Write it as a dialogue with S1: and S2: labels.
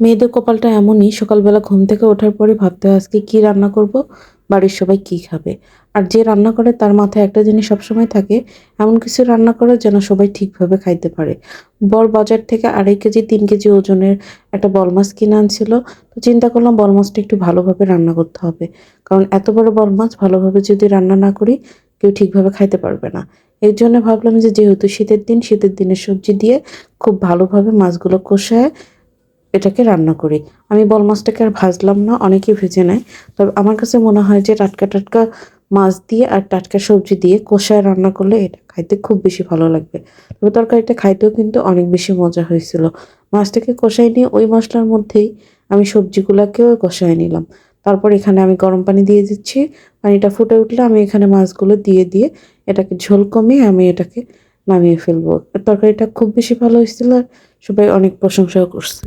S1: মেয়েদের কপালটা এমনই, সকালবেলা ঘুম থেকে ওঠার পরে ভাবতে হয় আজকে কী রান্না করব, বাড়ির সবাই কি খাবে। আর যে রান্না করে তার মাথায় একটা জিনিস সবসময় থাকে, এমন কিছু রান্না করে যেন সবাই ঠিকভাবে খাইতে পারে। বর বাজার থেকে আড়াই কেজি, তিন কেজি ওজনের একটা বল মাছ কিনে আনছিল। তো চিন্তা করলাম বল মাছটা একটু ভালোভাবে রান্না করতে হবে। কারণ এত বড় বল মাছ ভালোভাবে যদি রান্না না করি, কেউ ঠিকভাবে খাইতে পারবে না। এর জন্য ভাবলাম যে যেহেতু শীতের দিন, শীতের দিনের সবজি দিয়ে খুব ভালোভাবে মাছগুলো কষায় এটাকে রান্না করি। আমি বল মাছটাকে আর ভাজলাম না, অনেকেই ভেজে নেয়। তবে আমার কাছে মনে হয় যে টাটকা টাটকা মাছ দিয়ে আর টাটকা সবজি দিয়ে কষায় রান্না করলে এটা খাইতে খুব বেশি ভালো লাগবে। তবে তরকারিটা খাইতেও কিন্তু অনেক বেশি মজা হয়েছিল। মাছটাকে কষাই নিয়ে ওই মশলার মধ্যেই আমি সবজিগুলোকেও কষায় নিলাম। তারপর এখানে আমি গরম পানি দিয়ে দিচ্ছি। পানিটা ফুটে উঠলে আমি এখানে মাছগুলো দিয়ে দিয়ে এটাকে ঝোল কমিয়ে আমি এটাকে নামিয়ে ফেলব। তরকারিটা খুব বেশি ভালো হয়েছিল আর সবাই অনেক প্রশংসাও করছে।